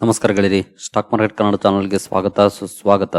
ನಮಸ್ಕಾರ ಗೆಳೆಯರಿ stock market Kannada ಚಾನಲ್ಗೆ ಸ್ವಾಗತ, ಸುಸ್ವಾಗತ.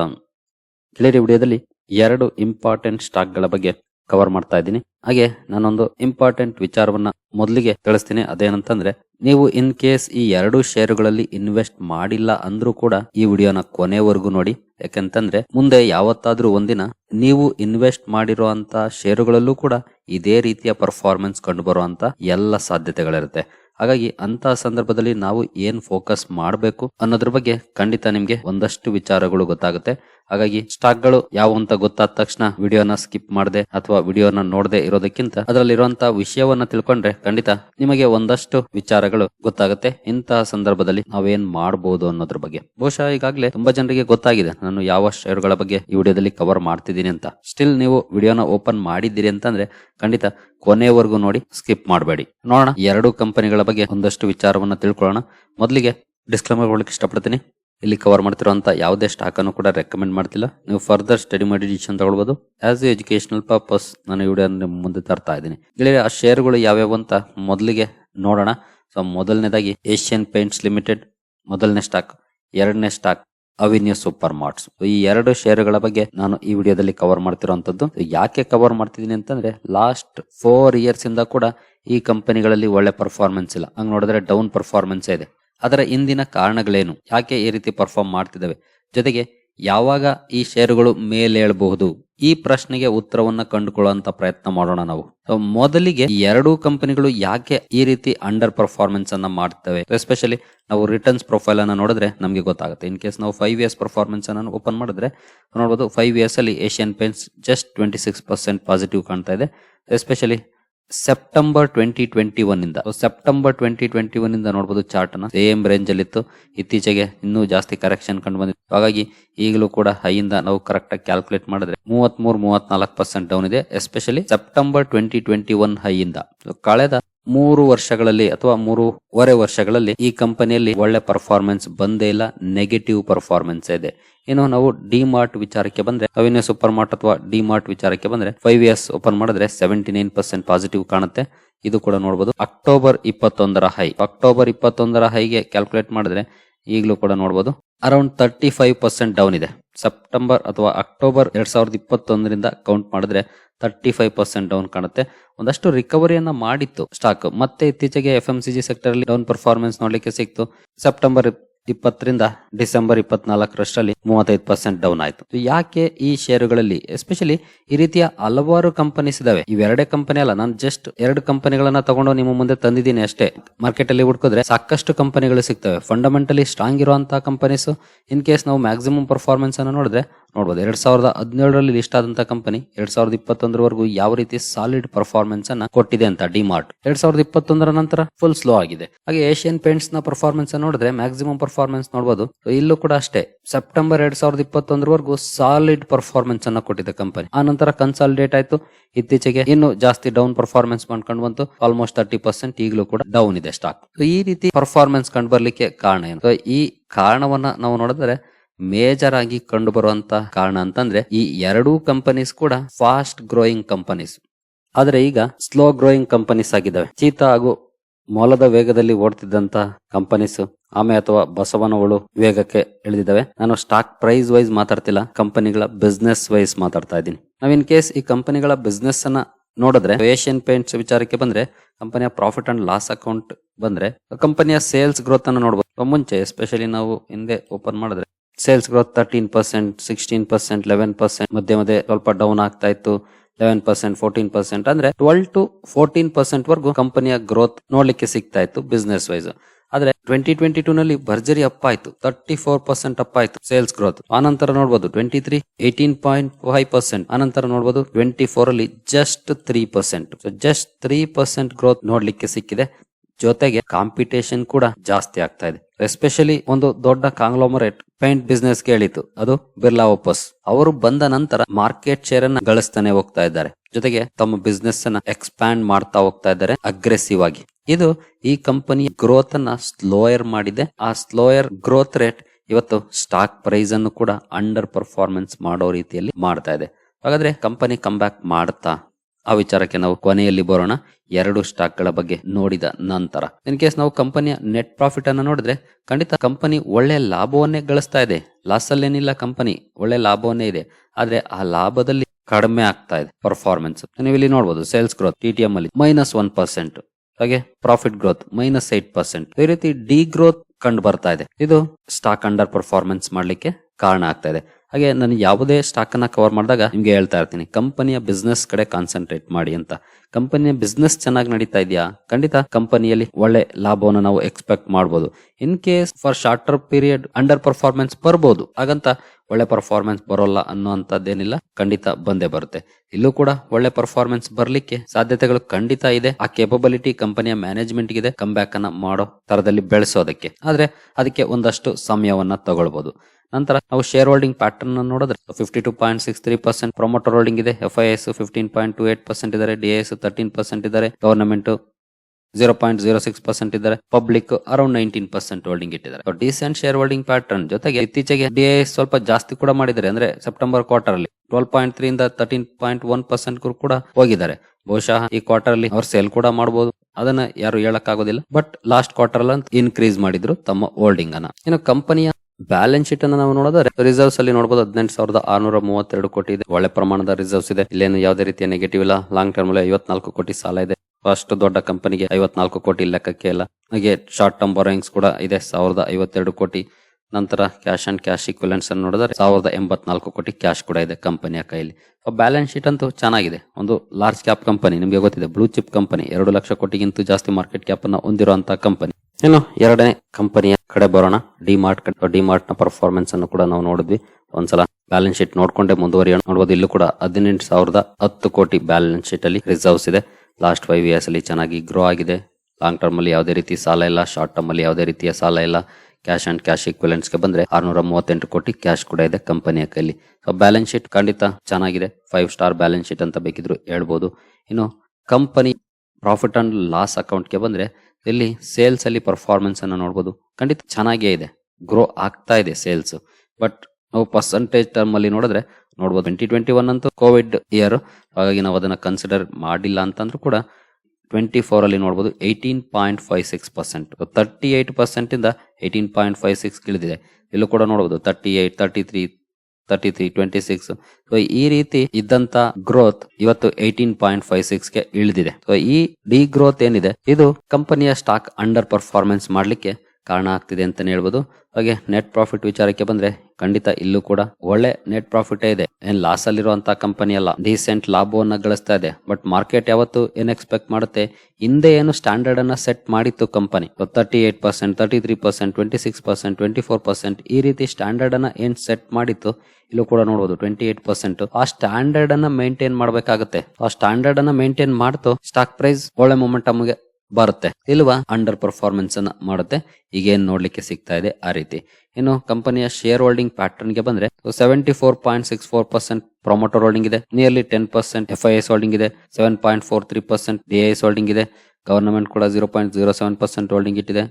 ಗೆಳೆಯರಿ ವಿಡಿಯೋದಲ್ಲಿ ಎರಡು ಇಂಪಾರ್ಟೆಂಟ್ ಸ್ಟಾಕ್ಗಳ ಬಗ್ಗೆ ಕವರ್ ಮಾಡ್ತಾ ಇದ್ದೀನಿ. ಹಾಗೆ ನಾನೊಂದು ಇಂಪಾರ್ಟೆಂಟ್ ವಿಚಾರವನ್ನ ಮೊದಲಿಗೆ ತಿಳಿಸ್ತೀನಿ. ಅದೇನಂತಂದ್ರೆ, ನೀವು ಇನ್ ಕೇಸ್ ಈ ಎರಡು ಷೇರುಗಳಲ್ಲಿ ಇನ್ವೆಸ್ಟ್ ಮಾಡಿಲ್ಲ ಅಂದ್ರೂ ಕೂಡ ಈ ವಿಡಿಯೋನ ಕೊನೆವರೆಗೂ ನೋಡಿ. ಯಾಕಂತಂದ್ರೆ, ಮುಂದೆ ಯಾವತ್ತಾದ್ರೂ ಒಂದಿನ ನೀವು ಇನ್ವೆಸ್ಟ್ ಮಾಡಿರುವಂತ ಷೇರುಗಳಲ್ಲೂ ಕೂಡ ಇದೇ ರೀತಿಯ ಪರ್ಫಾರ್ಮೆನ್ಸ್ ಕಂಡು ಬರುವಂತ ಎಲ್ಲ ಸಾಧ್ಯತೆಗಳಿರುತ್ತೆ. ಹಾಗಾಗಿ ಅಂತ ಸಂದರ್ಭದಲ್ಲಿ ನಾವು ಏನ್ ಫೋಕಸ್ ಮಾಡಬೇಕು ಅನ್ನೋದ್ರ ಬಗ್ಗೆ ಖಂಡಿತ ನಿಮ್ಗೆ ಒಂದಷ್ಟು ವಿಚಾರಗಳು ಗೊತ್ತಾಗುತ್ತೆ. ಹಾಗಾಗಿ ಸ್ಟಾಕ್ಗಳು ಯಾವ ಅಂತ ಗೊತ್ತಾದ ತಕ್ಷಣ ವಿಡಿಯೋನ ಸ್ಕಿಪ್ ಮಾಡದೆ ಅಥವಾ ವಿಡಿಯೋನ ನೋಡದೆ ಇರೋದಕ್ಕಿಂತ ಅದರಲ್ಲಿರುವಂತಹ ವಿಷಯವನ್ನ ತಿಳ್ಕೊಂಡ್ರೆ ಖಂಡಿತ ನಿಮಗೆ ಒಂದಷ್ಟು ವಿಚಾರಗಳು ಗೊತ್ತಾಗುತ್ತೆ. ಇಂತಹ ಸಂದರ್ಭದಲ್ಲಿ ನಾವೇನ್ ಮಾಡಬಹುದು ಅನ್ನೋದ್ರ ಬಗ್ಗೆ. ಬಹುಶಃ ಈಗಾಗಲೇ ತುಂಬಾ ಜನರಿಗೆ ಗೊತ್ತಾಗಿದೆ. ನಾನು ಯಾವ ಷೇರುಗಳ ಬಗ್ಗೆ ಈ ವಿಡಿಯೋದಲ್ಲಿ ಕವರ್ ಮಾಡ್ತಿದ್ದೀನಿ ಅಂತ. ಸ್ಟಿಲ್ ನೀವು ವಿಡಿಯೋನ ಓಪನ್ ಮಾಡಿದ್ದೀರಿ ಅಂತಂದ್ರೆ ಖಂಡಿತ ಕೊನೆವರೆಗೂ ನೋಡಿ ಸ್ಕಿಪ್ ಮಾಡಬೇಡಿ. ನೋಡೋಣ ಎರಡು ಕಂಪನಿಗಳ ಬಗ್ಗೆ ಒಂದಷ್ಟು ವಿಚಾರವನ್ನ ತಿಳ್ಕೊಳ್ಳೋಣ. ಮೊದಲಿಗೆ ಡಿಸ್ಕ್ಲೇಮರ್ ಕೊಡ್ಲಿಕ್ಕೆ ಇಷ್ಟಪಡ್ತೀನಿ. ಇಲ್ಲಿ ಕವರ್ ಮಾಡ್ತಿರುವಂತಹ ಯಾವುದೇ ಸ್ಟಾಕ್ ಅನ್ನು ಕೂಡ ರೆಕಮೆಂಡ್ ಮಾಡ್ತಿಲ್ಲ. ನೀವು ಫರ್ದರ್ ಸ್ಟಡಿ ಮಾಡಿ ಡಿಸಿಷನ್ ತಗೊಳ್ಬಹುದು ಆಸ್ ಎ ಎಜುಕೇಶನಲ್ ಪರ್ಪಸ್ ನಾನು ವಿಡಿಯೋ ಮುಂದೆ ತರ್ತಾ ಇದ್ದೀನಿ. ಇಲ್ಲಿ ಆ ಶೇರ್ಗಳು ಯಾವ್ಯಾವ ಅಂತ ಮೊದಲಿಗೆ ನೋಡೋಣ. ಸೊ ಮೊದಲನೇದಾಗಿ ಏಷ್ಯನ್ ಪೇಂಟ್ಸ್ ಲಿಮಿಟೆಡ್ ಮೊದಲನೇ ಸ್ಟಾಕ್ ಎರಡನೇ ಸ್ಟಾಕ್ ಅವಿನ್ಯೂ ಸೂಪರ್ ಮಾರ್ಟ್ಸ್ ಈ ಎರಡು ಶೇರ್ಗಳ ಬಗ್ಗೆ ನಾನು ಈ ವಿಡಿಯೋದಲ್ಲಿ ಕವರ್ ಮಾಡ್ತಿರುವಂತದ್ದು. ಯಾಕೆ ಕವರ್ ಮಾಡ್ತಿದ್ದೀನಿ ಅಂತಂದ್ರೆ ಲಾಸ್ಟ್ ಫೋರ್ ಇಯರ್ಸ್ ಇಂದ ಕೂಡ ಈ ಕಂಪನಿಗಳಲ್ಲಿ ಒಳ್ಳೆ ಪರ್ಫಾರ್ಮೆನ್ಸ್ ಇಲ್ಲ. ಹಂಗ್ ನೋಡಿದ್ರೆ ಡೌನ್ ಪರ್ಫಾರ್ಮೆನ್ಸ್ ಇದೆ. ಅದರ ಹಿಂದಿನ ಕಾರಣಗಳೇನು? ಯಾಕೆ ಈ ರೀತಿ ಪರ್ಫಾರ್ಮ್ ಮಾಡ್ತಿದ್ದಾವೆ? ಜೊತೆಗೆ ಯಾವಾಗ ಈ ಷೇರುಗಳು ಮೇಲೇಳಬಹುದು? ಈ ಪ್ರಶ್ನೆಗೆ ಉತ್ತರವನ್ನ ಕಂಡುಕೊಳ್ಳುವಂತ ಪ್ರಯತ್ನ ಮಾಡೋಣ ನಾವು. ಮೊದಲಿಗೆ ಎರಡೂ ಕಂಪನಿಗಳು ಯಾಕೆ ಈ ರೀತಿ ಅಂಡರ್ ಪರ್ಫಾರ್ಮೆನ್ಸ್ ಅನ್ನ ಮಾಡ್ತವೆ? ಎಸ್ಪೆಷಲಿ ನಾವು ರಿಟರ್ನ್ಸ್ ಪ್ರೊಫೈಲ್ ಅನ್ನ ನೋಡಿದ್ರೆ ನಮಗೆ ಗೊತ್ತಾಗುತ್ತೆ. ಇನ್ ಕೇಸ್ ನಾವು ಫೈವ್ ಇಯರ್ಸ್ ಪರ್ಫಾರ್ಮೆನ್ಸ್ ಅನ್ನ ಓಪನ್ ಮಾಡಿದ್ರೆ ನೋಡಬಹುದು ಫೈವ್ ಇಯರ್ಸ್ ಅಲ್ಲಿ Asian paints just twenty six percent positive ಕಾಣ್ತಾ ಇದೆ. Especially September twenty twenty one ಇಂದ. ಸೆಪ್ಟೆಂಬರ್ ಟ್ವೆಂಟಿ ಟ್ವೆಂಟಿ ಒನ್ ಇಂದ ನೋಡಬಹುದು ಚಾರ್ಟ್ ಅನ್ನ. ಸೇಮ್ ರೇಂಜ್ ಅಲ್ಲಿ ಇತ್ತು. ಇತ್ತೀಚೆಗೆ ಇನ್ನೂ ಜಾಸ್ತಿ ಕರೆಕ್ಷನ್ ಕಂಡು ಬಂದಿತ್ತು. ಹಾಗಾಗಿ ಈಗಲೂ ಕೂಡ ಹೈ ಇಂದ ನಾವು ಕರೆಕ್ಟ್ ಆಗಿ ಕ್ಯಾಲ್ಕುಲೇಟ್ ಮಾಡಿದ್ರೆ ಮೂವತ್ತ್ ಮೂರು ಮೂವತ್ನಾಲ್ಕು ಪರ್ಸೆಂಟ್ ಡೌನ್ ಇದೆ especially September twenty twenty one high ಇಂದ ಕಳೆದ ಮೂರು ವರ್ಷಗಳಲ್ಲಿ ಅಥವಾ ಮೂರುವರೆ ವರ್ಷಗಳಲ್ಲಿ ಈ ಕಂಪನಿಯಲ್ಲಿ ಒಳ್ಳೆ ಪರ್ಫಾರ್ಮೆನ್ಸ್ ಬಂದೇ ಇಲ್ಲ ನೆಗೆಟಿವ್ ಪರ್ಫಾರ್ಮೆನ್ಸ್ ಇದೆ. ಇನ್ನು ನಾವು ಡಿ ಮಾರ್ಟ್ ವಿಚಾರಕ್ಕೆ ಬಂದ್ರೆ ಅವಿನ್ಯ ಸೂಪರ್ ಮಾರ್ಟ್ ಅಥವಾ ಡಿ ಮಾರ್ಟ್ ವಿಚಾರಕ್ಕೆ ಬಂದ್ರೆ ಫೈವ್ ಇಯರ್ಸ್ ಓಪನ್ ಮಾಡಿದ್ರೆ ಸೆವೆಂಟಿ ನೈನ್ ಪರ್ಸೆಂಟ್ ಪಾಸಿಟಿವ್ ಕಾಣುತ್ತೆ. ಇದು ಕೂಡ ನೋಡಬಹುದು ಅಕ್ಟೋಬರ್ ಇಪ್ಪತ್ತೊಂದರ ಹೈ ಅಕ್ಟೋಬರ್ ಇಪ್ಪತ್ತೊಂದರ ಹೈಗೆ ಕ್ಯಾಲ್ಕುಲೇಟ್ ಮಾಡಿದ್ರೆ ಈಗಲೂ ಕೂಡ ನೋಡಬಹುದು around thirty five percent down ಇದೆ. ಸೆಪ್ಟೆಂಬರ್ ಅಥವಾ ಅಕ್ಟೋಬರ್ ಎರಡ್ ಸಾವಿರದ ಇಪ್ಪತ್ತೊಂದರಿಂದ ಕೌಂಟ್ ಮಾಡಿದ್ರೆ ತರ್ಟಿ ಫೈವ್ ಪರ್ಸೆಂಟ್ ಡೌನ್ ಕಾಣುತ್ತೆ. ಒಂದಷ್ಟು ರಿಕವರಿಯನ್ನ ಮಾಡಿತ್ತು ಸ್ಟಾಕ್ ಮತ್ತೆ ಇತ್ತೀಚೆಗೆ F M C G sector ಅಲ್ಲಿ ಡೌನ್ ಪರ್ಫಾರ್ಮೆನ್ಸ್ ನೋಡ್ಲಿಕ್ಕೆ ಸಿಕ್ತು. ಸೆಪ್ಟೆಂಬರ್ ಇಪ್ಪತ್ತರಿಂದ ಡಿಸೆಂಬರ್ ಇಪ್ಪತ್ನಾಲ್ಕರಷ್ಟರಲ್ಲಿ ಮೂವತ್ತೈದು ಪರ್ಸೆಂಟ್ ಡೌನ್ ಆಯಿತು. ಯಾಕೆ ಈ ಶೇರುಗಳಲ್ಲಿ ಎಸ್ಪೆಷಲಿ ಈ ರೀತಿಯ ಹಲವಾರು ಕಂಪನೀಸ್ ಇದಾವೆ. ಇವೆರಡೇ ಕಂಪನಿ ಅಲ್ಲ, ನಾನು ಜಸ್ಟ್ ಎರಡು ಕಂಪನಿಗಳನ್ನ ತಗೊಂಡು ನಿಮ್ಮ ಮುಂದೆ ತಂದಿದ್ದೀನಿ ಅಷ್ಟೇ. ಮಾರ್ಕೆಟ್ ಅಲ್ಲಿ ಹುಡ್ಕಿದ್ರೆ ಸಾಕಷ್ಟು ಕಂಪನಿಗಳು ಸಿಗ್ತವೆ. ಫಂಡಮೆಂಟಲಿ ಸ್ಟ್ರಾಂಗ್ ಇರುವಂತಹ ಕಂಪನೀಸ್ ಇನ್ ಕೇಸ್ ನಾವು ಮ್ಯಾಕ್ಸಿಮಮ್ ಪರ್ಫಾರ್ಮೆನ್ಸ್ ಅನ್ನು ನೋಡಿದ್ರೆ ನೋಡಬಹುದು ಎರಡ್ ಸಾವಿರದ ಹದಿನೇಳರಲ್ಲಿ ಲಿಸ್ಟ್ ಆದಂತಹ ಕಂಪನಿ ಎರಡ್ ಸಾವಿರದ ಇಪ್ಪತ್ತೊಂದರವರೆಗೂ ಯಾವ ರೀತಿ ಸಾಲಿಡ್ ಪರ್ಫಾರ್ಮೆನ್ಸ್ ಅನ್ನ ಕೊಟ್ಟಿದೆ ಅಂತ ಡಿಮಾರ್ಟ್. ಎರಡ್ ಸಾವಿರದ ಇಪ್ಪತ್ತೊಂದರ ನಂತರ ಫುಲ್ ಸ್ಲೋ ಆಗಿದೆ. ಹಾಗೆ ಏಷ್ಯನ್ ಪೇಂಟ್ಸ್ನ ಪರ್ಫಾರ್ಮೆನ್ಸ್ ನೋಡಿದ್ರೆ ಮ್ಯಾಕ್ಸಿಮಮ್ ಪರ್ಫಾರ್ಮೆನ್ಸ್ ನೋಡಬಹುದು ಇಲ್ಲೂ ಕೂಡ ಅಷ್ಟೇ. ಸೆಪ್ಟೆಂಬರ್ ಎರಡ್ ಸಾವಿರದ ಇಪ್ಪತ್ತೊಂದರವರೆಗೂ ಸಾಲಿಡ್ ಪರ್ಫಾರ್ಮೆನ್ಸ್ ಅನ್ನ ಕೊಟ್ಟಿದೆ ಕಂಪನಿ ಆ ನಂತರ ಕನ್ಸಾಲಿಡೇಟ್ ಆಯ್ತು. ಇತ್ತೀಚೆಗೆ ಇನ್ನು ಜಾಸ್ತಿ ಡೌನ್ ಪರ್ಫಾರ್ಮೆನ್ಸ್ ಮಾಡ್ಕೊಂಡು ಬಂತು. ಆಲ್ಮೋಸ್ಟ್ ತರ್ಟಿ ಪರ್ಸೆಂಟ್ ಈಗಲೂ ಕೂಡ ಡೌನ್ ಇದೆ ಸ್ಟಾಕ್ ಈ ರೀತಿ ಪರ್ಫಾರ್ಮೆನ್ಸ್ ಕಂಡು ಬರ್ಲಿಕ್ಕೆ ಕಾರಣ ಏನು? ಈ ಕಾರಣವನ್ನ ನಾವು ನೋಡಿದ್ರೆ ಮೇಜರ್ ಆಗಿ ಕಂಡು ಬರುವಂತ ಕಾರಣ ಅಂತಂದ್ರೆ ಈ ಎರಡೂ ಕಂಪನೀಸ್ ಕೂಡ ಫಾಸ್ಟ್ ಗ್ರೋಯಿಂಗ್ ಕಂಪನೀಸ್ ಆದ್ರೆ ಈಗ ಸ್ಲೋ ಗ್ರೋಯಿಂಗ್ ಕಂಪನೀಸ್ ಆಗಿದ್ದಾವೆ. ಚೀತಾ ಹಾಗೂ ಮೊಲದ ವೇಗದಲ್ಲಿ ಓಡ್ತಿದ್ದಂತ ಕಂಪನೀಸ್ ಆಮೆ ಅಥವಾ ಬಸವನಗಳು ವೇಗಕ್ಕೆ ಇಳಿದಿದ್ದಾವೆ. ನಾನು ಸ್ಟಾಕ್ ಪ್ರೈಸ್ ವೈಸ್ ಮಾತಾಡ್ತಿಲ್ಲ ಕಂಪನಿಗಳ ಬಿಸ್ನೆಸ್ ವೈಸ್ ಮಾತಾಡ್ತಾ ಇದ್ದೀನಿ. ನಾವ್ ಇನ್ ಕೇಸ್ ಈ ಕಂಪನಿಗಳ ಬಿಸ್ನೆಸ್ ಅನ್ನ ನೋಡಿದ್ರೆ ಏಷ್ಯನ್ ಪೇಂಟ್ಸ್ ವಿಚಾರಕ್ಕೆ ಬಂದ್ರೆ ಕಂಪನಿಯ ಪ್ರಾಫಿಟ್ ಅಂಡ್ ಲಾಸ್ ಅಕೌಂಟ್ ಬಂದ್ರೆ ಕಂಪನಿಯ ಸೇಲ್ಸ್ ಗ್ರೋತ್ ಅನ್ನು ನೋಡಬಹುದು ಮುಂಚೆ ಎಸ್ಪೆಷಲಿ ನಾವು ಹಿಂದೆ ಓಪನ್ ಮಾಡಿದ್ರೆ sales growth thirteen percent sixteen percent eleven percent ಮಧ್ಯೆ ಮಧ್ಯೆ ಸ್ವಲ್ಪ ಡೌನ್ ಆಗ್ತಾ ಇತ್ತು ಲೆವೆನ್ ಪರ್ಸೆಂಟ್ ಫೋರ್ಟೀನ್ ಪರ್ಸೆಂಟ್ ಅಂದ್ರೆ ಟ್ವೆಲ್ ಟು ಫೋರ್ಟೀನ್ ಪರ್ಸೆಂಟ್ ವರೆಗೂ ಕಂಪನಿಯ ಗ್ರೋತ್ ನೋಡ್ಲಿಕ್ಕೆ ಸಿಗ್ತಾ ಇತ್ತು ಬಿಸ್ನೆಸ್ ವೈಸ್ ಆದ್ರೆ ಟ್ವೆಂಟಿ ಟ್ವೆಂಟಿ ಟೂ ನಲ್ಲಿ ಭರ್ಜರಿ ಅಪ್ ಆಯ್ತು ತರ್ಟಿ ಫೋರ್ ಪರ್ಸೆಂಟ್ ಅಪ್ ಆಯ್ತು ಸೇಲ್ಸ್ ಗ್ರೋತ್ ಆನಂತರ ನೋಡಬಹುದು twenty three eighteen point five percent ಆನಂತರ ನೋಡಬಹುದು ಟ್ವೆಂಟಿ ಫೋರ್ ಅಲ್ಲಿ just three percent just three percent growth ನೋಡ್ಲಿಕ್ಕೆ ಸಿಕ್ಕಿದೆ. ಜೊತೆಗೆ ಕಾಂಪಿಟೇಷನ್ ಕೂಡ ಜಾಸ್ತಿ ಆಗ್ತಾ ಇದೆ. ಎಸ್ಪೆಷಲಿ ಒಂದು ದೊಡ್ಡ ಕಾಂಗ್ಲೋಮರೇಟ್ ಪೇಂಟ್ ಬಿಸ್ನೆಸ್ ಹೇಳಿತು ಅದು ಬಿರ್ಲಾ ವಾಪಸ್ ಅವರು ಬಂದ ನಂತರ ಮಾರ್ಕೆಟ್ ಶೇರ್ ಅನ್ನ ಗಳಿಸ್ತಾನೆ ಹೋಗ್ತಾ ಇದ್ದಾರೆ. ಜೊತೆಗೆ ತಮ್ಮ ಬಿಸ್ನೆಸ್ ಅನ್ನ ಎಕ್ಸ್ಪ್ಯಾಂಡ್ ಮಾಡ್ತಾ ಹೋಗ್ತಾ ಇದ್ದಾರೆ ಅಗ್ರೆಸಿವ್ ಆಗಿ. ಇದು ಈ ಕಂಪನಿ ಗ್ರೋತ್ ಅನ್ನ ಸ್ಲೋಯರ್ ಮಾಡಿದೆ. ಆ ಸ್ಲೋಯರ್ ಗ್ರೋತ್ ರೇಟ್ ಇವತ್ತು ಸ್ಟಾಕ್ ಪ್ರೈಸ್ ಅನ್ನು ಕೂಡ ಅಂಡರ್ ಪರ್ಫಾರ್ಮೆನ್ಸ್ ಮಾಡೋ ರೀತಿಯಲ್ಲಿ ಮಾಡ್ತಾ ಇದೆ. ಹಾಗಾದ್ರೆ ಕಂಪನಿ ಕಮ್ ಬ್ಯಾಕ್ ಮಾಡ್ತಾ ಆ ವಿಚಾರಕ್ಕೆ ನಾವು ಕೊನೆಯಲ್ಲಿ ಬರೋಣ. ಎರಡು ಸ್ಟಾಕ್ಗಳ ಬಗ್ಗೆ ನೋಡಿದ ನಂತರ. ಇನ್ ಕೇಸ್ ನಾವು ಕಂಪನಿಯ ನೆಟ್ ಪ್ರಾಫಿಟ್ ಅನ್ನ ನೋಡಿದ್ರೆ, ಖಂಡಿತ ಕಂಪನಿ ಒಳ್ಳೆ ಲಾಭವನ್ನೇ ಗಳಿಸ್ತಾ ಇದೆ. ಲಾಸ್ ಅಲ್ಲೇನಿಲ್ಲ ಕಂಪನಿ, ಒಳ್ಳೆ ಲಾಭವನ್ನೇ ಇದೆ. ಆದ್ರೆ ಆ ಲಾಭದಲ್ಲಿ ಕಡಿಮೆ ಆಗ್ತಾ ಇದೆ. ಪರ್ಫಾರ್ಮೆನ್ಸ್ ನೀವು ಇಲ್ಲಿ ನೋಡಬಹುದು sales growth T T M ಅಲ್ಲಿ ಮೈನಸ್ ಒನ್ ಪರ್ಸೆಂಟ್ ಹಾಗೆ profit growth minus eight percent ಈ ರೀತಿ ಡಿ ಗ್ರೋತ್ ಕಂಡು ಬರ್ತಾ ಇದೆ. ಇದು ಸ್ಟಾಕ್ ಅಂಡರ್ ಪರ್ಫಾರ್ಮೆನ್ಸ್ ಮಾಡ್ಲಿಕ್ಕೆ ಕಾರಣ ಆಗ್ತಾ ಇದೆ. ಹಾಗೆ ನಾನು ಯಾವುದೇ ಸ್ಟಾಕ್ ಅನ್ನ ಕವರ್ ಮಾಡಿದಾಗ ನಿಮ್ಗೆ ಹೇಳ್ತಾ ಇರ್ತೀನಿ, ಕಂಪನಿಯ ಬಿಸ್ನೆಸ್ ಕಡೆ ಕಾನ್ಸಂಟ್ರೇಟ್ ಮಾಡಿ ಅಂತ. ಕಂಪನಿಯ ಬಿಸ್ನೆಸ್ ಚೆನ್ನಾಗಿ ನಡೀತಾ ಇದೆಯಾ? ಖಂಡಿತ ಕಂಪನಿಯಲ್ಲಿ ಒಳ್ಳೆ ಲಾಭವನ್ನು ನಾವು ಎಕ್ಸ್ಪೆಕ್ಟ್ ಮಾಡಬಹುದು in case for shorter period under performance ಬರ್ಬೋದು. ಹಾಗಂತ ಒಳ್ಳೆ ಪರ್ಫಾರ್ಮೆನ್ಸ್ ಬರೋಲ್ಲ ಅನ್ನೋಂಥದ್ದೇನಿಲ್ಲ ಖಂಡಿತ ಬಂದೇ ಬರುತ್ತೆ. ಇಲ್ಲೂ ಕೂಡ ಒಳ್ಳೆ ಪರ್ಫಾರ್ಮೆನ್ಸ್ ಬರಲಿಕ್ಕೆ ಸಾಧ್ಯತೆಗಳು ಖಂಡಿತ ಇದೆ. ಆ ಕೇಪಬಿಲಿಟಿ ಕಂಪನಿಯ ಮ್ಯಾನೇಜ್ಮೆಂಟ್ ಇದೆ ಕಮ್ ಬ್ಯಾಕ್ ಅನ್ನ ಮಾಡೋ ತರದಲ್ಲಿ ಬೆಳೆಸೋದಕ್ಕೆ. ಆದ್ರೆ ಅದಕ್ಕೆ ಒಂದಷ್ಟು ಸಮಯವನ್ನ ತಗೊಳ್ಬಹುದು ನಂತರ ನಾವು ಶೇರ್ ಹೋಲ್ಡಿಂಗ್ ಪ್ಯಾಟರ್ನ್ ನೋಡಿದ್ರೆ fifty two point six three percent promoter holding ಇದೆ F I S fifteen point two eight percent ಇದ್ದಾರೆ ಡಿ ಎಸ್ ತರ್ಟೀನ್ ಪರ್ಸೆಂಟ್ ಇದ್ದಾರೆ government zero point zero six percent ಇದ್ದಾರೆ public around nineteen percent holding ಇಟ್ಟಿದ್ದಾರೆ. Decent share holding pattern ಜೊತೆಗೆ ಇತ್ತೀಚೆಗೆ D ಸ್ವಲ್ಪ ಜಾಸ್ತಿ ಕೂಡ ಮಾಡಿದ್ದಾರೆ, ಅಂದ್ರೆ ಸೆಪ್ಟೆಂಬರ್ ಕ್ವಾರ್ಟರ್ ಅಲ್ಲಿ ಟ್ವೆಲ್ ಪಾಯಿಂಟ್ ತ್ರೀ ಇಂದ ತರ್ಟೀನ್ ಪಾಯಿಂಟ್ ಒನ್ ಪರ್ಸೆಂಟ್ ಕೂಡ ಹೋಗಿದ್ದಾರೆ. ಬಹುಶಃ ಈ ಕ್ವಾರ್ಟರ್ ಅಲ್ಲಿ ಅವ್ರು ಸೇಲ್ ಕೂಡ ಮಾಡಬಹುದು ಅದನ್ನ ಯಾರು ಹೇಳಕ್ ಆಗೋದಿಲ್ಲ ಬಟ್ ಲಾಸ್ಟ್ ಕ್ವಾರ್ಟರ್ ಅಲ್ಲಿ ಇನ್ಕ್ರೀಸ್ ಮಾಡಿದ್ರು ತಮ್ಮ ಹೋಲ್ಡಿಂಗ್ ಅನ್ನ. ಇನ್ನು ಕಂಪನಿಯ ಬ್ಯಾಲೆನ್ಸ್ ಶೀಟ್ ಅನ್ನ ನಾವು ನೋಡಿದ್ರೆ ರಿಸರ್ವ್ಸ್ ಅಲ್ಲಿ ನೋಡಬಹುದು ಹದಿನೆಂಟು ಸಾವಿರದ ಆರ್ನೂರ ಮೂವತ್ತೆರಡು ಕೋಟಿ ಇದೆ. ಒಳ್ಳೆ ಪ್ರಮಾಣದ ರಿಸರ್ವ್ಸ್ ಇದೆ. ಇಲ್ಲೇನು ಯಾವುದೇ ರೀತಿಯ ನೆಗೆಟಿವ್ ಇಲ್ಲ. ಲಾಂಗ್ ಟರ್ಮ್ ಅಲ್ಲಿ ಐವತ್ನಾಲ್ಕು ಕೋಟಿ ಸಾಲ ಇದೆ. ಅಷ್ಟು ದೊಡ್ಡ ಕಂಪನಿಗೆ ಐವತ್ನಾಲ್ಕು ಕೋಟಿ ಲೆಕ್ಕಕ್ಕೆ ಇಲ್ಲ. ಹಾಗೆ ಶಾರ್ಟ್ ಟರ್ಮ್ ಬರೋಯಿಂಗ್ಸ್ ಕೂಡ ಇದೆ. ಸಾವಿರದ ಐವತ್ತೆರಡು ಕೋಟಿ. ನಂತರ ಕ್ಯಾಶ್ ಅಂಡ್ ಕ್ಯಾಶ್ ಇಕ್ವಿಲೆನ್ಸ್ ಅನ್ನು ನೋಡಿದ್ರೆ ಸಾವಿರದ ಎಂಬತ್ನಾಲ್ಕು ಕೋಟಿ ಕ್ಯಾಶ್ ಕೂಡ ಇದೆ ಕಂಪನಿಯ ಕೈಯಲ್ಲಿ. ಬ್ಯಾಲೆನ್ಸ್ ಶೀಟ್ ಅಂತೂ ಚೆನ್ನಾಗಿದೆ. ಒಂದು ಲಾರ್ಜ್ ಕ್ಯಾಪ್ ಕಂಪನಿ ನಿಮಗೆ ಗೊತ್ತಿದೆ ಬ್ಲೂ ಚಿಪ್ ಕಂಪನಿ ಎರಡು ಲಕ್ಷ ಕೋಟಿಗಿಂತ ಜಾಸ್ತಿ ಮಾರ್ಕೆಟ್ ಕ್ಯಾಪ್ ಅನ್ನು ಹೊಂದಿರುವಂತಹ ಕಂಪನಿ ಇನ್ನು ಎರಡನೇ ಕಂಪನಿಯ ಕಡೆ ಬರೋಣ. ಡಿಮಾರ್ಟ್ ಡಿಮಾರ್ಟ್ನ ಪರ್ಫಾರ್ಮೆನ್ಸ್ ಅನ್ನು ಕೂಡ ನಾವು ನೋಡಿದ್ವಿ. ಒಂದ್ಸಲ ಬ್ಯಾಲೆನ್ಸ್ ಶೀಟ್ ನೋಡ್ಕೊಂಡೆ ಮುಂದುವರಿಯೋಣ. ನೋಡಬಹುದು ಇಲ್ಲೂ ಕೂಡ ಹದಿನೆಂಟು ಸಾವಿರದ ಹತ್ತು ಕೋಟಿ ಬ್ಯಾಲೆನ್ಸ್ ಶೀಟ್ ಅಲ್ಲಿ ರಿಸರ್ವ್ಸ್ ಇದೆ. ಲಾಸ್ಟ್ ಫೈವ್ ಇಯರ್ಸ್ ಅಲ್ಲಿ ಚೆನ್ನಾಗಿ ಗ್ರೋ ಆಗಿದೆ. ಲಾಂಗ್ ಟರ್ಮ್ ಅಲ್ಲಿ ಯಾವುದೇ ರೀತಿ ಸಾಲ ಇಲ್ಲ. ಶಾರ್ಟ್ ಟರ್ಮ್ ಅಲ್ಲಿ ಯಾವುದೇ ರೀತಿಯ ಸಾಲ ಇಲ್ಲ. ಕ್ಯಾಶ್ ಅಂಡ್ ಕ್ಯಾಶ್ ಇಕ್ವಿಲೆನ್ಸ್ಗೆ ಗೆ ಬಂದ್ರೆ ಆರ್ನೂರ ಮೂವತ್ತೆಂಟು ಕೋಟಿ ಕ್ಯಾಶ್ ಕೂಡ ಇದೆ ಕಂಪನಿಯ ಕೈಲಿ. ಸೊ ಬ್ಯಾಲೆನ್ಸ್ ಶೀಟ್ ಖಂಡಿತ ಚೆನ್ನಾಗಿದೆ. ಫೈವ್ ಸ್ಟಾರ್ ಬ್ಯಾಲೆನ್ಸ್ ಶೀಟ್ ಅಂತ ಬೇಕಿದ್ರು ಹೇಳ್ಬೋದು. ಇನ್ನು ಕಂಪನಿ ಪ್ರಾಫಿಟ್ ಅಂಡ್ ಲಾಸ್ ಅಕೌಂಟ್ಗೆ ಬಂದ್ರೆ ಇಲ್ಲಿ ಸೇಲ್ಸ್ ಅಲ್ಲಿ ಪರ್ಫಾರ್ಮೆನ್ಸ್ ಅನ್ನ ನೋಡಬಹುದು ಖಂಡಿತ ಚೆನ್ನಾಗೇ ಇದೆ. ಗ್ರೋ ಆಗ್ತಾ ಇದೆ ಸೇಲ್ಸ್ ಬಟ್ ನಾವು ಪರ್ಸೆಂಟೇಜ್ ಟರ್ಮ್ ಅಲ್ಲಿ ನೋಡಿದ್ರೆ ನೋಡಬಹುದು ಟ್ವೆಂಟಿ ಟ್ವೆಂಟಿ ಒನ್ ಅಂತೂ ಕೋವಿಡ್ ಇಯರ್ ಹಾಗಾಗಿ ನಾವು ಅದನ್ನ ಕನ್ಸಿಡರ್ ಮಾಡಿಲ್ಲ ಅಂತಂದ್ರೂ ಕೂಡ ಟ್ವೆಂಟಿ ಫೋರ್ ಅಲ್ಲಿ ನೋಡಬಹುದು eighteen point five six percent thirty eight percent ಇಂದ ಏಯ್ಟೀನ್ ಪಾಯಿಂಟ್ ಫೈವ್ ಸಿಕ್ಸ್ ಇಳಿದಿದೆ. ಇಲ್ಲೂ ಕೂಡ ನೋಡಬಹುದು thirty eight thirty three thirty three twenty six so ಈ ರೀತಿ ಇದ್ದಂತ ಗ್ರೋತ್ ಇವತ್ತು ಏಯ್ಟೀನ್ ಪಾಯಿಂಟ್ ಫೈವ್ ಸಿಕ್ಸ್ಗೆ ಇಳಿದಿದೆ. ಸೊ ಈ ಡಿ ಗ್ರೋತ್ ಏನಿದೆ? ಇದು ಕಂಪನಿಯ ಸ್ಟಾಕ್ ಅಂಡರ್ ಪರ್ಫಾರ್ಮೆನ್ಸ್ ಮಾಡ್ಲಿಕ್ಕೆ ಕಾರಣ ಆಗ್ತಿದೆ ಅಂತ ಹೇಳ್ಬೋದು. ಹಾಗೆ ನೆಟ್ ಪ್ರಾಫಿಟ್ ವಿಚಾರಕ್ಕೆ ಬಂದ್ರೆ ಖಂಡಿತ ಇಲ್ಲೂ ಕೂಡ ಒಳ್ಳೆ ನೆಟ್ ಪ್ರಾಫಿಟ್ ಇದೆ. ಏನ್ ಲಾಸ್ ಅಲ್ಲಿರುವಂತಹ ಕಂಪನಿ ಅಲ್ಲ. ಡೀಸೆಂಟ್ ಲಾಭವನ್ನ ಗಳಿಸ್ತಾ ಇದೆ. ಬಟ್ ಮಾರ್ಕೆಟ್ ಯಾವತ್ತು ಏನ್ ಎಕ್ಸ್ಪೆಕ್ಟ್ ಮಾಡುತ್ತೆ? ಹಿಂದೆ ಏನು ಸ್ಟ್ಯಾಂಡರ್ಡ್ ಅನ್ನ ಸೆಟ್ ಮಾಡಿತ್ತು company thirty eight percent thirty three percent twenty six percent twenty four percent ಈ ರೀತಿ ಸ್ಟ್ಯಾಂಡರ್ಡ್ ಅನ್ನ ಏನ್ ಸೆಟ್ ಮಾಡಿತ್ತು? ಇಲ್ಲೂ ಕೂಡ ನೋಡಬಹುದು ಟ್ವೆಂಟಿ ಏಟ್ ಪರ್ಸೆಂಟ್ ಆ ಸ್ಟ್ಯಾಂಡರ್ಡ್ ಅನ್ನ ಮೇಂಟೈನ್ ಮಾಡಬೇಕಾಗುತ್ತೆ. ಆ ಸ್ಟ್ಯಾಂಡರ್ಡ್ ಅನ್ನ ಮೇಂಟೈನ್ ಮಾಡ್ತು ಸ್ಟಾಕ್ ಪ್ರೈಸ್ ಒಳ್ಳೆ ಮೊಮೆಂಟಮ್ಗೆ ಬರುತ್ತೆ. ಇಲ್ವಾ? ಅಂಡರ್ ಪರ್ಫಾರ್ಮೆನ್ಸ್ ಅನ್ನ ಮಾಡುತ್ತೆ. ಈಗೇನ್ ನೋಡ್ಲಿಕ್ಕೆ ಸಿಗ್ತಾ ಇದೆ? ಆ ರೀತಿ. ಇನ್ನು ಕಂಪನಿಯ ಶೇರ್ ಹೋಲ್ಡಿಂಗ್ ಪ್ಯಾಟರ್ನ್ಗೆ ಬಂದ್ರೆ seventy four point six four percent promoter holding ಇದೆ. Nearly ten percent F I S holding ಇದೆ. Seven point four three percent D S holding ಇದೆ. ಗವರ್ನಮೆಂಟ್ ಕೂಡ zero point zero seven percent holding ಇಟ್ಟಿದೆ.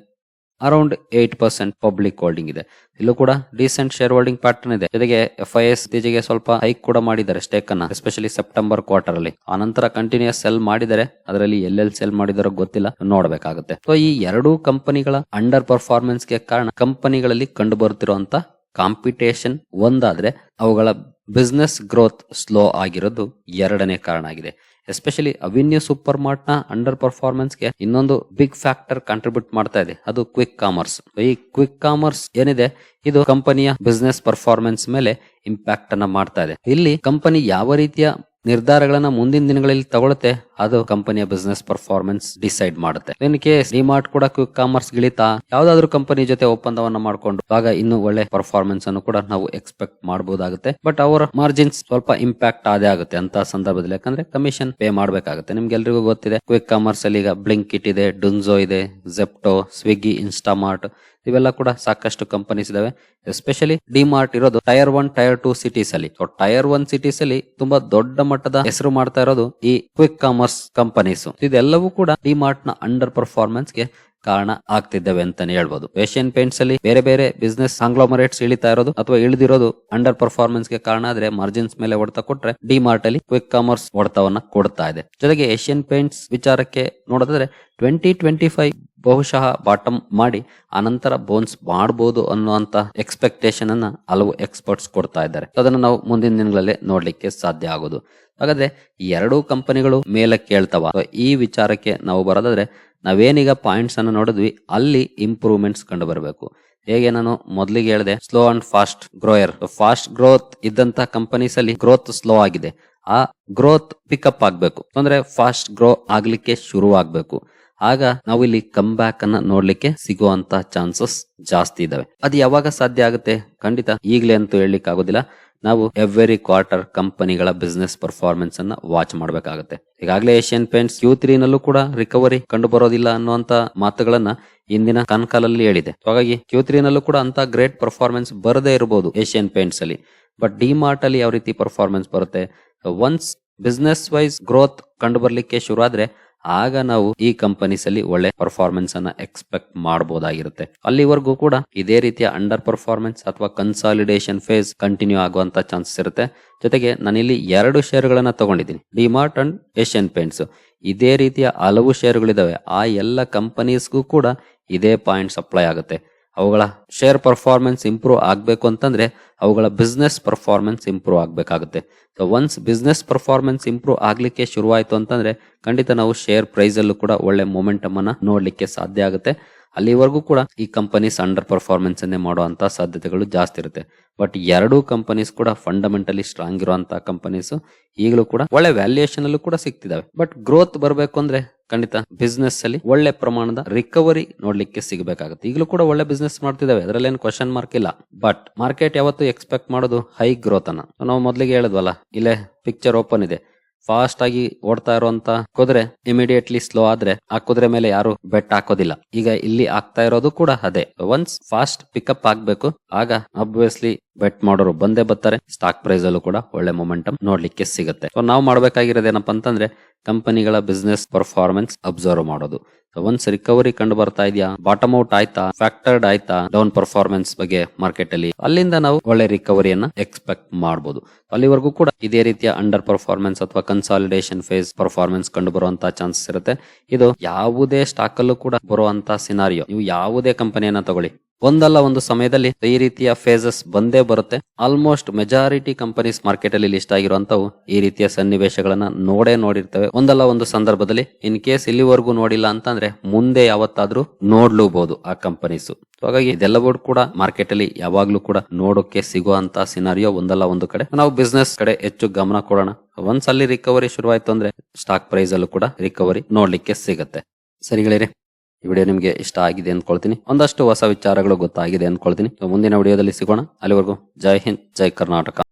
Around eight percent public holding ಇದೆ. ಇಲ್ಲೂ ಕೂಡ recent share holding pattern ಇದೆ. ಜೊತೆಗೆ F I S ಇತ್ತೀಚೆಗೆ ಸ್ವಲ್ಪ ಹೈಕ್ ಕೂಡ ಮಾಡಿದ್ದಾರೆ ಸ್ಟೇಕ್ ಅನ್ನ ಎಸ್ಪೆಷಲಿ ಸೆಪ್ಟೆಂಬರ್ ಕ್ವಾರ್ಟರ್ ಅಲ್ಲಿ. ಆನಂತರ ಕಂಟಿನ್ಯೂಸ್ ಸೆಲ್ ಮಾಡಿದರೆ ಅದರಲ್ಲಿ ಎಲ್ಲೆಲ್ಲಿ ಸೆಲ್ ಮಾಡಿದಾರೋ ಗೊತ್ತಿಲ್ಲ, ನೋಡಬೇಕಾಗುತ್ತೆ. ಸೊ ಈ ಎರಡೂ ಕಂಪನಿಗಳ ಅಂಡರ್ ಪರ್ಫಾರ್ಮೆನ್ಸ್ಗೆ ಕಾರಣ ಕಂಪನಿಗಳಲ್ಲಿ ಕಂಡು ಬರುತ್ತಿರುವಂತ ಕಾಂಪಿಟೇಷನ್ ಒಂದಾದ್ರೆ ಅವುಗಳ ಬಿಸ್ನೆಸ್ ಗ್ರೋತ್ ಸ್ಲೋ ಆಗಿರೋದು ಎರಡನೇ ಕಾರಣ ಆಗಿದೆ. ಎಸ್ಪೆಷಲಿ ಅವಿನ್ಯೂ ಸೂಪರ್ ಮಾರ್ಟ್ನ ಅಂಡರ್ ಪರ್ಫಾರ್ಮೆನ್ಸ್ಗೆ ಇನ್ನೊಂದು ಬಿಗ್ ಫ್ಯಾಕ್ಟರ್ ಕಾಂಟ್ರಿಬ್ಯೂಟ್ ಮಾಡ್ತಾ ಇದೆ. ಅದು ಕ್ವಿಕ್ ಕಾಮರ್ಸ್ ಈ ಕ್ವಿಕ್ ಕಾಮರ್ಸ್ ಏನಿದೆ? ಇದು ಕಂಪನಿಯ ಬಿಸ್ನೆಸ್ ಪರ್ಫಾರ್ಮೆನ್ಸ್ ಮೇಲೆ ಇಂಪ್ಯಾಕ್ಟ್ ಅನ್ನ ಮಾಡ್ತಾ ಇದೆ. ಇಲ್ಲಿ ಕಂಪನಿ ಯಾವ ರೀತಿಯ ನಿರ್ಧಾರಗಳನ್ನ ಮುಂದಿನ ದಿನಗಳಲ್ಲಿ ತಗೊಳುತ್ತೆ ಅದು ಕಂಪನಿಯ ಬಿಸ್ನೆಸ್ ಪರ್ಫಾರ್ಮೆನ್ಸ್ ಡಿಸೈಡ್ ಮಾಡುತ್ತೆ. ಇನ್ ಕೇಸ್ ಡಿಮಾರ್ಟ್ ಕೂಡ ಕ್ವಿಕ್ ಕಾಮರ್ಸ್ ಗಿಳಿತಾ. ಯಾವ್ದಾದ್ರು ಕಂಪನಿ ಜೊತೆ ಒಪ್ಪಂದವನ್ನ ಮಾಡ್ಕೊಂಡು, ಆಗ ಇನ್ನು ಒಳ್ಳೆ ಪರ್ಫಾರ್ಮೆನ್ಸ್ ಅನ್ನು ಕೂಡ ನಾವು ಎಕ್ಸ್ಪೆಕ್ಟ್ ಮಾಡಬಹುದಾಗುತ್ತೆ ಬಟ್ ಅವರ ಮಾರ್ಜಿನ್ಸ್ ಸ್ವಲ್ಪ ಇಂಪ್ಯಾಕ್ಟ್ ಆದೇ ಆಗುತ್ತೆ ಅಂತ ಸಂದರ್ಭದಲ್ಲಿ. ಯಾಕಂದ್ರೆ ಕಮಿಷನ್ ಪೇ ಮಾಡಬೇಕಾಗುತ್ತೆ. ನಿಮ್ಗೆಲ್ರಿಗೂ ಗೊತ್ತಿದೆ ಕ್ವಿಕ್ ಕಾಮರ್ಸ್ ಅಲ್ಲಿ ಈಗ ಬ್ಲಿಂಕ್ ಇಟ್ ಇದೆ ಡುನ್ಝೋ ಇದೆ ಜೆಪ್ಟೋ ಸ್ವಿಗ್ಗಿ ಇನ್ಸ್ಟಾಮಾರ್ಟ್ ಇವೆಲ್ಲ ಕೂಡ ಸಾಕಷ್ಟು ಕಂಪನೀಸ್ ಇದಾವೆ. ಎಸ್ಪೆಷಲಿ ಡಿಮಾರ್ಟ್ ಇರೋದು tier one tier two cities ಅಲ್ಲಿ. ಟೈರ್ ಒನ್ ಸಿಟೀಸ್ ಅಲ್ಲಿ ತುಂಬಾ ದೊಡ್ಡ ಮಟ್ಟದ ಹೆಸರು ಮಾಡ್ತಾ ಇರೋದು ಈ ಕ್ವಿಕ್ ಕಾಮರ್ಸ್ ಕಂಪನೀಸ್ ಇದೆಲ್ಲವೂ ಕೂಡ ಡಿಮಾರ್ಟ್ನ ಅಂಡರ್ ಪರ್ಫಾರ್ಮೆನ್ಸ್ಗೆ ಕಾರಣ ಆಗ್ತಿದ್ದಾವೆ ಅಂತಾನೆ ಹೇಳ್ಬೋದು. ಏಷ್ಯನ್ ಪೇಂಟ್ಸ್ ಅಲ್ಲಿ ಬೇರೆ ಬೇರೆ ಬಿಸ್ನೆಸ್ ಸಾಂಗ್ಲೋಮರೇಟ್ಸ್ ಇಳಿತಾ ಇರೋದು ಅಥವಾ ಇಳಿದಿರೋದು ಅಂಡರ್ ಪರ್ಫಾರ್ಮೆನ್ಸ್ಗೆ ಕಾರಣ ಆದ್ರೆ ಮಾರ್ಜಿನ್ಸ್ ಮೇಲೆ ಹೊಡೆತ ಕೊಟ್ರೆ ಡಿಮಾರ್ಟ್ ಅಲ್ಲಿ ಕ್ವಿಕ್ ಕಾಮರ್ಸ್ ಹೊಡೆತವನ್ನ ಕೊಡ್ತಾ ಇದೆ. ಜೊತೆಗೆ ಏಷ್ಯನ್ ಪೇಂಟ್ಸ್ ವಿಚಾರಕ್ಕೆ ನೋಡೋದಾದ್ರೆ ಟ್ವೆಂಟಿ ಟ್ವೆಂಟಿ ಫೈವ್ ಬಹುಶಃ ಬಾಟಮ್ ಮಾಡಿ ಅನಂತರ ಬೋನ್ಸ್ ಮಾಡಬಹುದು ಅನ್ನುವಂತ ಎಕ್ಸ್ಪೆಕ್ಟೇಷನ್ ಅನ್ನ ಹಲವು ಎಕ್ಸ್ಪರ್ಟ್ಸ್ ಕೊಡ್ತಾ ಇದ್ದಾರೆ. ಅದನ್ನು ನಾವು ಮುಂದಿನ ದಿನಗಳಲ್ಲಿ ನೋಡ್ಲಿಕ್ಕೆ ಸಾಧ್ಯ ಆಗೋದು. ಹಾಗಾದ್ರೆ ಎರಡೂ ಕಂಪನಿಗಳು ಮೇಲೆ ಕೇಳ್ತಾವ? ಈ ವಿಚಾರಕ್ಕೆ ನಾವು ಬರೋದಾದ್ರೆ, ನಾವೇನೀಗ ಪಾಯಿಂಟ್ಸ್ ಅನ್ನು ನೋಡಿದ್ವಿ, ಅಲ್ಲಿ ಇಂಪ್ರೂವ್ಮೆಂಟ್ಸ್ ಕಂಡು ಬರಬೇಕು ಹೇಗೆ ನಾನು ಮೊದಲಿಗೆ ಹೇಳಿದೆ slow and fast grower fast growth ಇದ್ದಂತ ಕಂಪನೀಸ್ ಅಲ್ಲಿ ಗ್ರೋತ್ ಸ್ಲೋ ಆಗಿದೆ. ಆ ಗ್ರೋತ್ ಪಿಕಪ್ ಆಗ್ಬೇಕು. ಅಂದ್ರೆ ಫಾಸ್ಟ್ ಗ್ರೋ ಆಗ್ಲಿಕ್ಕೆ ಶುರು ಆಗ್ಬೇಕು ಆಗ ನಾವು ಇಲ್ಲಿ ಕಮ್ ಬ್ಯಾಕ್ ಅನ್ನ ನೋಡ್ಲಿಕ್ಕೆ ಸಿಗುವಂತ ಚಾನ್ಸಸ್ ಜಾಸ್ತಿ ಇದಾವೆ. ಅದು ಯಾವಾಗ ಸಾಧ್ಯ ಆಗುತ್ತೆ? ಖಂಡಿತ ಈಗಲೇ ಅಂತೂ ಹೇಳಲಿಕ್ಕೆ ಆಗೋದಿಲ್ಲ ನಾವು ಎವ್ರಿ ಕ್ವಾರ್ಟರ್ ಕಂಪನಿಗಳ ಬಿಸ್ನೆಸ್ ಪರ್ಫಾರ್ಮೆನ್ಸ್ ಅನ್ನ ವಾಚ್ ಮಾಡಬೇಕಾಗುತ್ತೆ. ಈಗಾಗಲೇ ಏಷ್ಯನ್ ಪೇಂಟ್ಸ್ ಕ್ಯೂ ತ್ರೀ ನಲ್ಲೂ ಕೂಡ ರಿಕವರಿ ಕಂಡು ಬರೋದಿಲ್ಲ ಅನ್ನುವಂತ ಮಾತುಗಳನ್ನ ಇಂದಿನ ಕನ್ಕಾಲಲ್ಲಿ ಹೇಳಿದೆ. ಹಾಗಾಗಿ ಕ್ಯೂ ತ್ರೀ ನಲ್ಲೂ ಕೂಡ ಅಂತ ಗ್ರೇಟ್ ಪರ್ಫಾರ್ಮೆನ್ಸ್ ಬರದೇ ಇರಬಹುದು ಏಷ್ಯನ್ ಪೇಂಟ್ಸ್ ಅಲ್ಲಿ. ಬಟ್ ಡಿ ಮಾರ್ಟ್ ಅಲ್ಲಿ ಯಾವ ರೀತಿ ಪರ್ಫಾರ್ಮೆನ್ಸ್ ಬರುತ್ತೆ? ಒನ್ಸ್ ಬಿಸ್ನೆಸ್ ವೈಸ್ ಗ್ರೋತ್ ಕಂಡು ಬರ್ಲಿಕ್ಕೆ ಶುರು ಆದ್ರೆ ಆಗ ನಾವು ಈ ಕಂಪನೀಸ್ ಅಲ್ಲಿ ಒಳ್ಳೆ ಪರ್ಫಾರ್ಮೆನ್ಸ್ ಅನ್ನ ಎಕ್ಸ್ಪೆಕ್ಟ್ ಮಾಡಬಹುದಾಗಿರುತ್ತೆ ಅಲ್ಲಿವರೆಗೂ ಕೂಡ ಇದೇ ರೀತಿಯ ಅಂಡರ್ ಪರ್ಫಾರ್ಮೆನ್ಸ್ ಅಥವಾ ಕನ್ಸಾಲಿಡೇಷನ್ ಫೇಸ್ ಕಂಟಿನ್ಯೂ ಆಗುವಂತ ಚಾನ್ಸಸ್ ಇರುತ್ತೆ. ಜೊತೆಗೆ ನಾನಿಲ್ಲಿ ಎರಡು ಶೇರ್ಗಳನ್ನ ತಗೊಂಡಿದ್ದೀನಿ. ಡಿಮಾರ್ಟ್ ಅಂಡ್ ಏಷ್ಯನ್ ಪೇಂಟ್ಸ್ ಇದೇ ರೀತಿಯ ಹಲವು ಶೇರ್ಗಳಿದಾವೆ ಆ ಎಲ್ಲ ಕಂಪನೀಸ್ಗೂ ಕೂಡ ಇದೇ ಪಾಯಿಂಟ್ ಸಪ್ಲೈ ಆಗುತ್ತೆ. ಅವುಗಳ ಶೇರ್ ಪರ್ಫಾರ್ಮೆನ್ಸ್ ಇಂಪ್ರೂವ್ ಆಗಬೇಕು ಅಂತಂದ್ರೆ ಅವುಗಳ business performance improve ಆಗಬೇಕಾಗುತ್ತೆ. So once business performance improve ಆಗಲಿಕ್ಕೆ ಶುರುವಾಯಿತು ಅಂತಂದ್ರೆ ಖಂಡಿತ ನಾವು ಶೇರ್ ಪ್ರೈಸ್ ಅಲ್ಲೂ ಕೂಡ ಒಳ್ಳೆ ಮೊಮೆಂಟಮ್ ಅನ್ನ ನೋಡ್ಲಿಕ್ಕೆ ಸಾಧ್ಯ ಆಗುತ್ತೆ. ಅಲ್ಲಿವರೆಗೂ ಕೂಡ ಈ ಕಂಪನೀಸ್ ಅಂಡರ್ ಪರ್ಫಾರ್ಮೆನ್ಸ್ ಅನ್ನೇ ಮಾಡುವಂತ ಸಾಧ್ಯತೆಗಳು ಜಾಸ್ತಿ ಇರುತ್ತೆ. ಬಟ್ ಎರಡೂ ಕಂಪನೀಸ್ ಕೂಡ ಫಂಡಮೆಂಟಲಿ ಸ್ಟ್ರಾಂಗ್ ಇರುವಂತಹ ಕಂಪನೀಸ್ ಈಗಲೂ ಕೂಡ ಒಳ್ಳೆ ವ್ಯಾಲ್ಯೂಯೇಷನ್ ಅಲ್ಲೂ ಕೂಡ ಸಿಗ್ತಿದಾವೆ. ಬಟ್ ಗ್ರೋತ್ ಬರಬೇಕು ಅಂದ್ರೆ ಖಂಡಿತ ಬಿಸ್ನೆಸ್ ಅಲ್ಲಿ ಒಳ್ಳೆ ಪ್ರಮಾಣದ ರಿಕವರಿ ನೋಡ್ಲಿಕ್ಕೆ ಸಿಗಬೇಕಾಗುತ್ತೆ. ಈಗಲೂ ಕೂಡ ಒಳ್ಳೆ ಬಿಸ್ನೆಸ್ ಮಾಡ್ತಿದ್ದಾವೆ ಅದರಲ್ಲೇನು ಕ್ವಶನ್ ಮಾರ್ಕ್ ಇಲ್ಲ. ಬಟ್ ಮಾರ್ಕೆಟ್ ಯಾವತ್ತು ಎಕ್ಸ್ಪೆಕ್ಟ್ ಮಾಡೋದು ಹೈ ಗ್ರೋತ್ ಅನ್ನ. ನಾವು ಮೊದಲಿಗೆ ಹೇಳಿದ್ವಲ್ಲ, ಇಲ್ಲೇ ಪಿಕ್ಚರ್ ಓಪನ್ ಇದೆ. ಫಾಸ್ಟ್ ಆಗಿ ಓಡ್ತಾ ಇರುವಂತ ಕುದುರೆ ಇಮಿಡಿಯೇಟ್ಲಿ ಸ್ಲೋ ಆದ್ರೆ ಆ ಕುದುರೆ ಮೇಲೆ ಯಾರು ಬೆಟ್ ಹಾಕೋದಿಲ್ಲ. ಈಗ ಇಲ್ಲಿ ಆಗ್ತಾ ಇರೋದು ಕೂಡ ಅದೇ. ಒನ್ಸ್ ಫಾಸ್ಟ್ ಪಿಕಪ್ ಆಗ್ಬೇಕು, ಆಗ ಅಬ್ವಿಯಸ್ಲಿ ಬೆಟ್ ಮಾಡೋರು ಬಂದೇ ಬರ್ತಾರೆ. ಸ್ಟಾಕ್ ಪ್ರೈಸ್ ಅಲ್ಲೂ ಕೂಡ ಒಳ್ಳೆ ಮೊಮೆಂಟಮ್ ನೋಡ್ಲಿಕ್ಕೆ ಸಿಗುತ್ತೆ. ಸೊ ನಾವು ಮಾಡ್ಬೇಕಾಗಿರೋದೇನಪ್ಪ ಅಂತಂದ್ರೆ ಕಂಪನಿಗಳ ಬಿಸ್ನೆಸ್ ಪರ್ಫಾರ್ಮೆನ್ಸ್ ಅಬ್ಸರ್ವ್ ಮಾಡೋದು. ಒನ್ಸ್ ರಿಕವರಿ ಕಂಡು ಬರ್ತಾ ಇದೆಯಾ? ಬಾಟಮ್ ಔಟ್ ಆಯ್ತಾ? ಫ್ಯಾಕ್ಟರ್ಡ್ ಆಯ್ತಾ? ಡೌನ್ ಪರ್ಫಾರ್ಮೆನ್ಸ್ ಬಗ್ಗೆ ಮಾರ್ಕೆಟ್ ಅಲ್ಲಿ ಅಲ್ಲಿಂದ ನಾವು ಒಳ್ಳೆ ರಿಕವರಿಯನ್ನ ಎಕ್ಸ್ಪೆಕ್ಟ್ ಮಾಡಬಹುದು ಅಲ್ಲಿವರೆಗೂ ಕೂಡ ಇದೇ ರೀತಿಯ ಅಂಡರ್ ಪರ್ಫಾರ್ಮೆನ್ಸ್ ಅಥವಾ ಕನ್ಸಾಲಿಡೇಷನ್ ಫೇಸ್ ಪರ್ಫಾರ್ಮೆನ್ಸ್ ಕಂಡು ಬರುವಂತಹ ಚಾನ್ಸಸ್ ಇರುತ್ತೆ. ಇದು ಯಾವುದೇ ಸ್ಟಾಕ್ ಅಲ್ಲೂ ಕೂಡ ಬರುವಂತಹ ಸಿನಾರಿಯೋ ನೀವು ಯಾವುದೇ ಕಂಪನಿಯನ್ನ ತಗೊಳ್ಳಿ. ಒಂದಲ್ಲ ಒಂದು ಸಮಯದಲ್ಲಿ ಈ ರೀತಿಯ ಫೇಸಸ್ ಬಂದೇ ಬರುತ್ತೆ. ಆಲ್ಮೋಸ್ಟ್ ಮೆಜಾರಿಟಿ ಕಂಪನೀಸ್ ಮಾರ್ಕೆಟ್ ಅಲ್ಲಿ ಲಿಸ್ಟ್ ಆಗಿರುವಂತವು ಈ ರೀತಿಯ ಸನ್ನಿವೇಶಗಳನ್ನ ನೋಡೇ ನೋಡಿರ್ತವೆ. ಒಂದಲ್ಲ ಒಂದು ಸಂದರ್ಭದಲ್ಲಿ ಇನ್ ಕೇಸ್ ಇಲ್ಲಿವರೆಗೂ ನೋಡಿಲ್ಲ ಅಂತಂದ್ರೆ ಮುಂದೆ ಯಾವತ್ತಾದ್ರೂ ನೋಡ್ಲೂಬಹುದು ಆ ಕಂಪನೀಸ್ ಹಾಗಾಗಿ ಇದೆಲ್ಲವೂ ಕೂಡ ಮಾರ್ಕೆಟ್ ಅಲ್ಲಿ ಯಾವಾಗ್ಲೂ ಕೂಡ ನೋಡೋಕೆ ಸಿಗುವಂತ ಸಿನಾರಿಯೋ ಒಂದಲ್ಲ ಒಂದು ಕಡೆ. ನಾವು ಬಿಸ್ನೆಸ್ ಕಡೆ ಹೆಚ್ಚು ಗಮನ ಕೊಡೋಣ. ಒಂದ್ಸಲ ರಿಕವರಿ ಶುರುವಾಯ್ತು ಅಂದ್ರೆ ಸ್ಟಾಕ್ ಪ್ರೈಸ್ ಅಲ್ಲೂ ಕೂಡ ರಿಕವರಿ ನೋಡ್ಲಿಕ್ಕೆ ಸಿಗುತ್ತೆ. ಸರಿ ಗೆಳೆಯರೆ ಈ ವಿಡಿಯೋ ನಿಮಗೆ ಇಷ್ಟ ಆಗಿದೆ ಅಂದ್ಕೊಳ್ತೀನಿ. ಒಂದಷ್ಟು ಹೊಸ ವಿಚಾರಗಳು ಗೊತ್ತಾಗಿದೆ ಅಂದ್ಕೊಳ್ತೀನಿ. ಮುಂದಿನ ವಿಡಿಯೋದಲ್ಲಿ ಸಿಗೋಣ. ಅಲ್ಲಿವರೆಗೂ ಜೈ ಹಿಂದ್, ಜೈ ಕರ್ನಾಟಕ.